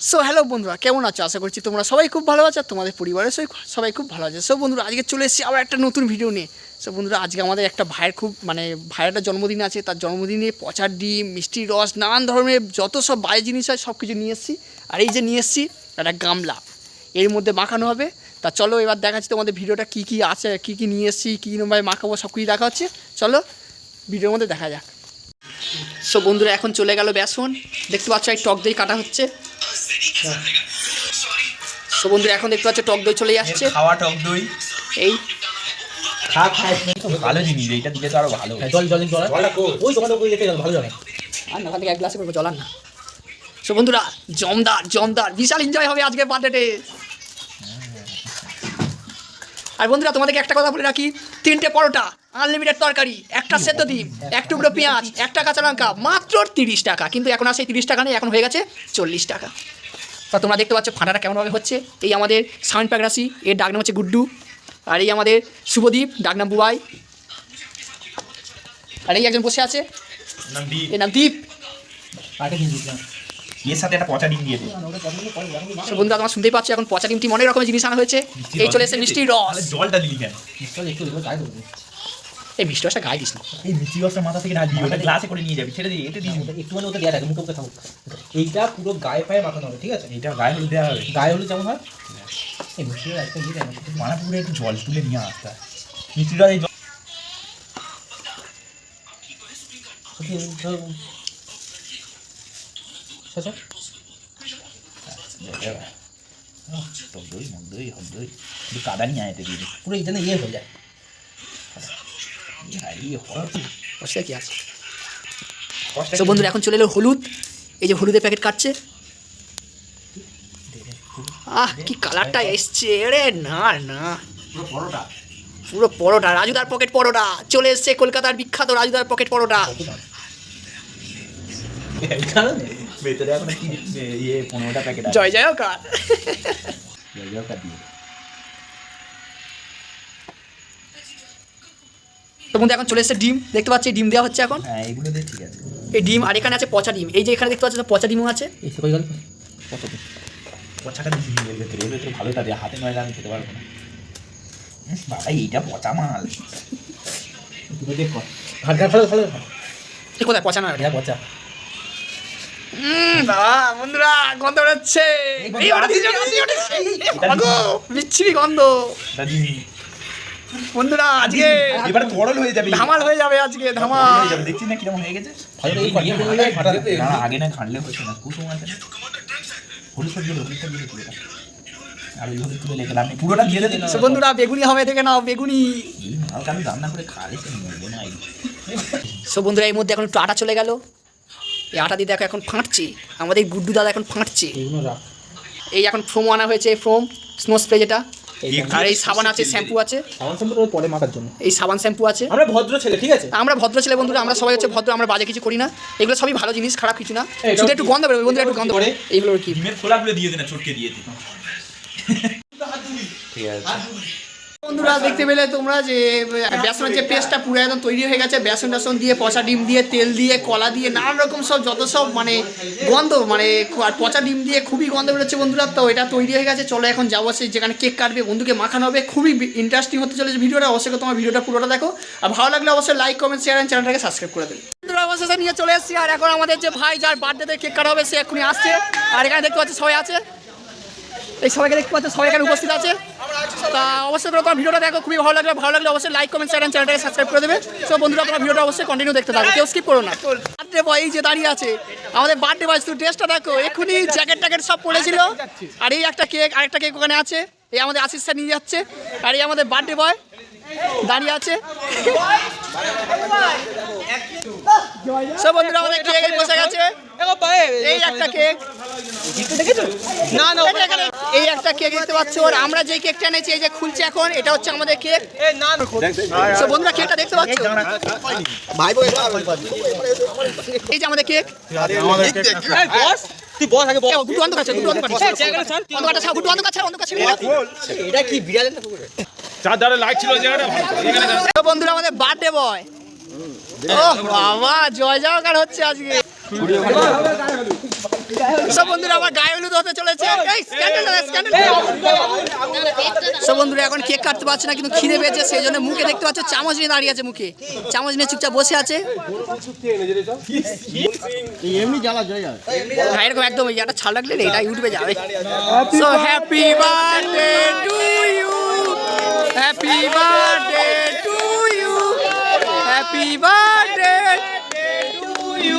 So hello বন্ধুরা কেমন আছো আশা করছি তোমরা সবাই খুব ভালো আছো তোমাদের পরিবারের সবাই খুব ভালো আছে সো বন্ধুরা আজকে চলে এসেছি আবার একটা নতুন ভিডিও নিয়ে সো বন্ধুরা আজকে আমাদের একটা ভাইয়ের খুব মানে ভাইয়ের একটা জন্মদিন আছে তার জন্মদিনে পচার ডিম মিষ্টি রস নানান ধরনের যত সব বাজে জিনিস হয় সব কিছু নিয়ে এসেছি আর এই যে নিয়ে এসেছি একটা গামলা এর মধ্যে মাখানো হবে। তা চলো এবার দেখাচ্ছি তোমাদের ভিডিওটা কী কী আছে কী কী নিয়ে এসেছি কী ভাবে মাখাবো সব কিছু দেখা হচ্ছে। চলো ভিডিওর মধ্যে দেখা যাক। সো বন্ধুরা এখন চলে গেল বেসন। দেখতে পাচ্ছ এই টক দই কাটা হচ্ছে। সো বন্ধুরা এখন দেখতে পাচ্ছ টক দই চলে যাচ্ছে খাওয়া টক দই। এই। ভালো জিনিস এইটা দিলে তো আরও ভালো জল জল জল। ওই দোকানে ভালো যাবে আর না ওখান থেকে এক গ্লাসে করব চলার না। সো বন্ধুরা জমদার জমদার বিশাল এনজয় হবে আজকে বার্থডেতে আর বন্ধুরা তোমাদেরকে একটা কথা বলে রাখি তিনটে পরোটা আনলিমিটেড তরকারি একটা সেদ্ধ ডিম এক টুকরো পেঁয়াজ একটা কাঁচা লঙ্কা মাত্র তিরিশ টাকা। কিন্তু এখন আর সেই তিরিশ টাকা নেই এখন হয়ে গেছে চল্লিশ টাকা। তা তোমরা দেখতে পাচ্ছ ফাটাটা কেমনভাবে হচ্ছে। এই আমাদের সাউন্ড প্যাকরাসি এর ডাক নাম হচ্ছে গুড্ডু। আর এই আমাদের শুভদীপ ডাক নাম বুবাই। আর এই একজন বসে আছে। এর নাম দিলাম এর সাথে একটা পচা ডিম দিয়ে দে তো বন্ধুরা তোমার শুনতেই পাচ্ছ এখন পচা ডিমটি অনেক রকমের জিনিস আনা হয়েছে। এই চলে এসে মিষ্টি রস। জলটা দিলি কেন একটু এই মিষ্টি রসটা গায়ে দিস না। এই মিষ্টি রসটা মাথা থেকে না দিয়ে ওটা গ্লাসে করে নিয়ে যাবি ছেড়ে দিই এতে দিস একটু মানে ওটা দেওয়া থাকে মুখে মুখে থাকুক। এইটা পুরো গায়ে পায়ে মাখানো হবে ঠিক আছে? এইটা গায়ে হলুদ দেওয়া হবে। গায়ে হলুদ যেমন হয়। এই মিষ্টিটা একটা ইয়ে দেয় না মানা পুরো একটু জল তুলে নিয়ে আসতে হয়। মিষ্টিটা এই জল- আহ, টক দই মগ দই হক দই। একটু কাদা নিয়ে আয় এতে দিয়ে দে। পুরো এটা না ইয়ে হয়ে যায়। কি? আছে? তো বন্ধুরা এখন চলে এলো হলুদ। এই যে হলুদের প্যাকেট কাটছে। আহ কি কালারটা এসছে। রে না না। পুরো পরোটা। রাজুদার পকেট পরোটা। চলে এসছে কলকাতার বিখ্যাত রাজুদার পকেট পরোটা। ভেতরে এখন কি ইয়ে পনেরোটা প্যাকেট জয় জয় কার জয় জয় কার দিয়ে তো বন্ধু এখন চলে এসছে ডিম দেখতে পাচ্ছি ডিম দেওয়া হচ্ছে এখন হ্যাঁ এগুলো দিয়ে ঠিক আছে এই ডিম আর এখানে আছে পচা ডিম এই যে এখানে দেখতে পাচ্ছ পচা ডিমও আছে এই সে কই গেল কত দিন পচাটা দিচ্ছি এর ভেতরে এর ভেতরে ভালো থাকে হাতে নয় আমি খেতে পারব না বাবা এইটা পচা মাল তুমি দেখ ভালো ভালো এ কোথায় পচা না এটা পচা বন্ধুরা গন্ধ বেরোচ্ছে। এই এই বিচ্ছিরি গন্ধ বন্ধুরা আজকে এবারে তরল হয়ে যাবে। ধামাল হয়ে যাবে আজকে তরল ধামাল। হয়ে যাবে। দেখছিস না কীরকম হয়ে গেছে। ভালো এই এই ফাটা নিয়ে ফাটা ফাটা না, আগে না হচ্ছে না কুসুম আছে। হলুদ হলুদ বন্ধুরা বেগুনি হবে দেখে নাও বেগুনি। এই এই। বন্ধুরা এর মধ্যে এখন একটু আটা চলে গেল। এই আটা দিয়ে দেখো এখন ফাঁটছে। আমাদের গুড্ডু দাদা এখন ফাঁটছে। এই এখন ফোম আনা হয়েছে ফোম স্নো স্প্রে যেটা। আর এই সাবান আছে শ্যাম্পু আছে। পরে মাখার জন্য। এই সাবান শ্যাম্পু আছে। আমরা ভদ্র ছেলে ঠিক আছে? আমরা ভদ্র ছেলে বন্ধুরা আমরা সবাই হচ্ছে ভদ্র আমরা বাজে কিছু করি না। এগুলো সবই ভালো জিনিস খারাপ কিছু না। শুধু একটু গন্ধ বেরোবে বন্ধুরা একটু গন্ধ। করে? এইগুলোর কি? খোলাগুলো দিয়ে দে না দিয়ে দে। ঠিক আছে। বন্ধুরা দেখতে পেলে তোমরা যে, বেসনের যে পেস্টটা পুরো একদম তৈরি হয়ে গেছে, বেসন টেসন দিয়ে, পচা ডিম দিয়ে, তেল দিয়ে, কলা দিয়ে, নানান রকম সব, যত সব মানে গন্ধ মানে আর পচা ডিম দিয়ে খুবই গন্ধ বেরোচ্ছে বন্ধুরা, তো এটা তৈরি হয়ে গেছে। চলো এখন যাব সেই যেখানে কেক কাটবে, বন্ধুকে মাখানো হবে। খুবই ইন্টারেস্টিং হতে চলেছে ভিডিওটা, অবশ্যই তোমার ভিডিওটা পুরোটা দেখো। আর ভালো লাগলে অবশ্যই লাইক কমেন্ট শেয়ার অ্যান্ড চ্যানেলটাকে সাবস্ক্রাইব করে দেবে। নিয়ে চলে এসেছি, আর এখন আমাদের যে ভাই, যার বার্থডেতে কেক কাটা হবে, সে এক্ষুনি আসছে। আর এখানে দেখতে পাচ্ছি সবাই আছে। এই সবাইকে দেখতে পাচ্ছ, সবাই এখানে উপস্থিত আছে। তা অবশ্যই তোমরা ভিডিওটা দেখো, খুবই ভালো লাগলে ভালো লাগলে অবশ্যই লাইক কমেন্ট শেয়ার চ্যানেলটাকে সাবস্ক্রাইব করে দেবে। সো বন্ধুরা, তোমার ভিডিওটা অবশ্যই কন্টিনিউ দেখতে থাকো, কেউ স্কিপ করো না। বার্থডে বয় এই যে দাঁড়িয়ে আছে, আমাদের বার্থডে বয় শুধু ড্রেসটা দেখো, এক্ষুনি জ্যাকেট ট্যাকেট সব পড়েছিল আর এই একটা কেক আরেকটা কেক ওখানে আছে, এই আমাদের আশিস স্যার নিয়ে যাচ্ছে। আর এই আমাদের বার্থডে বয় দাঁড়িয়ে আছে। সব বন্ধুরা, আমাদের কেক বসে গেছে। এই একটা কেক না না এই একটা কেক দেখতে পাচ্ছ আর আমরা যে কেকটা এনেছি এই যে খুলছে এখন এটা হচ্ছে আমাদের কেক So, বন্ধুরা কেকটা দেখতে পাচ্ছ? এই যে আমাদের কেক তুই বস আগে বস। এ, অন্ধকার আছে, গুড্ডু অন্ধকার আছে। অন্ধকারটা ছাড়, গুড্ডু অন্ধকার ছাড়, অন্ধকার ছেড়ে এটা কি বিড়ালের না কুকুরের? চারধারে লাইট ছিল জায়গাটা বন্ধুরা আমাদের বার্থডে বয় ও বাবা জয় জয়কার হচ্ছে আজকে। সব বন্ধুরা আমার গায়ে হলুদ হতে চলেছে। সব বন্ধুরা এখন কেক কাটতে পারছে না কিন্তু খিদে পেয়েছে সেই জন্য মুখে দেখতে পাচ্ছ চামচ নিয়ে দাঁড়িয়ে আছে মুখে। চামচ নিয়ে চুপচাপ বসে আছে। হ্যাঁ, এরকম একদম এই একটা ছাল রাখলে না, এটা ইউটিউবে যাবে। So happy birthday to you happy birthday to you happy birthday to you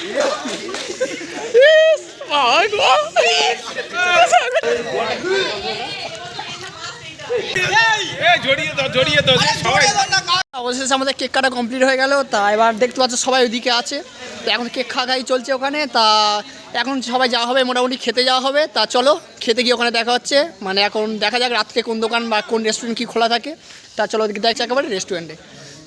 অবশেষে আমাদের কেক কাটা কমপ্লিট হয়ে গেল, তা এবার দেখতে পাচ্ছ সবাই ওইদিকে আছে। এখন কেক খাওয়াই চলছে ওখানে, তা এখন সবাই যাওয়া হবে, মোটামুটি খেতে যাওয়া হবে। তা চলো, খেতে গিয়ে ওখানে দেখা হচ্ছে। মানে এখন দেখা যাক রাত্রে কোন দোকান বা কোন রেস্টুরেন্ট কি খোলা থাকে। তা চলো ওদিকে দেখছি একেবারে রেস্টুরেন্টে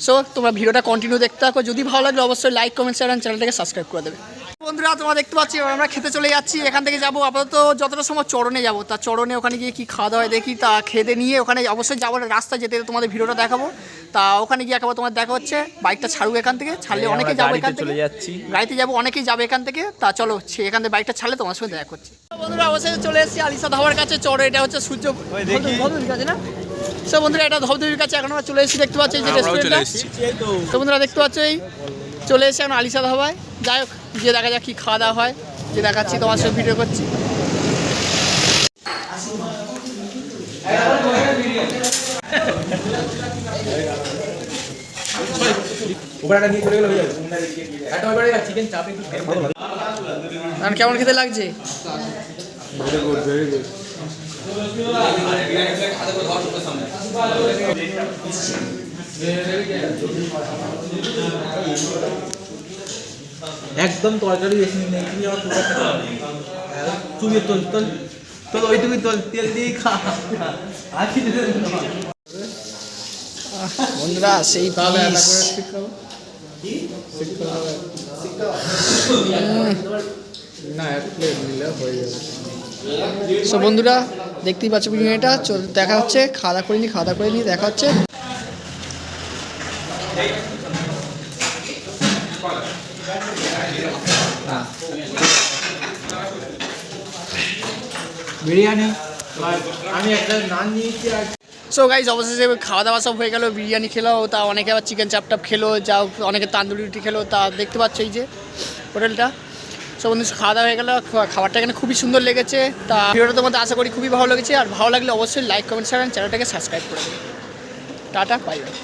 সো তোমরা ভিডিওটা কন্টিনিউ দেখতে থাকো। যদি ভালো লাগলে অবশ্যই লাইক কমেন্ট শেয়ার চ্যানেলটাকে সাবস্ক্রাইব করে দেবে। বন্ধুরা তোমরা দেখতে পাচ্ছি আমরা খেতে চলে যাচ্ছি। এখান থেকে যাব আপাতত যতটা সময় চরণে যাব। তা চরণে ওখানে গিয়ে কি খাওয়া দাওয়া দেখি। তা খেতে নিয়ে ওখানে অবশ্যই যাব রাস্তা যেতে তোমাদের ভিডিওটা দেখাবো। তা ওখানে গিয়ে একবার তোমার দেখা হচ্ছে বাইকটা ছাড়ুক এখান থেকে। ছাড়লে অনেকে যাব এখান থেকে। যাচ্ছি। গাড়িতে যাব অনেকেই যাবে এখান থেকে। তা চলো এখান থেকে বাইকটা ছাড়লে তোমার সঙ্গে দেখা করছি। বন্ধুরা অবশ্যই চলে এসেছি আলিসা ধাবার কাছে। চড়ো এটা হচ্ছে সূর্য ধবধবির কাছে না? সো বন্ধুরা এটা ধবধবির কাছে এখন আমরা চলে এসেছি দেখতে পাচ্ছি যে রেস্টুরেন্টটা তো বন্ধুরা দেখতে পাচ্ছ এই চলে এসেছে এখন আলিসা ধাবায়। যাই হোক গিয়ে দেখা যাক কী খাওয়া দাওয়া হয়। যে দেখাচ্ছি তোমার সঙ্গে ভিডিও করছি। কেমন খেতে লাগছে? একদম তরকারি বেশি নেই। তুমি আমার পুরো। চুবিয়ে তোল তোল। তোল ওইটুকুই তোল তেল দিয়ে খা। আর কিছু দেবে না। বন্ধুরা সেই সো বন্ধুরা দেখতেই পাচ্ছ বিরিয়ানিটা দেখা হচ্ছে খাওয়া দাওয়া করে নি খাওয়া করে নি দেখা হচ্ছে। বিরিয়ানি। আমি একটা নান নিয়েছি আর সো গাইজ অবশেষে খাওয়া দাওয়া সব হয়ে গেল বিরিয়ানি খেলো তা অনেকে আবার চিকেন চাপ টাপ খেলো যা অনেকে তান্দুরি রুটি খেলো তা দেখতে পাচ্ছ এই যে হোটেলটা। সো বন্ধু খাওয়া দাওয়া হয়ে গেলো খাবারটা এখানে খুবই সুন্দর লেগেছে। তা ভিডিওটা তোমাদের আশা করি খুবই ভালো লেগেছে, আর ভালো লাগলে অবশ্যই লাইক কমেন্ট শেয়ার চ্যানেলটাকে সাবস্ক্রাইব করে দেবে টাটা বাই বাই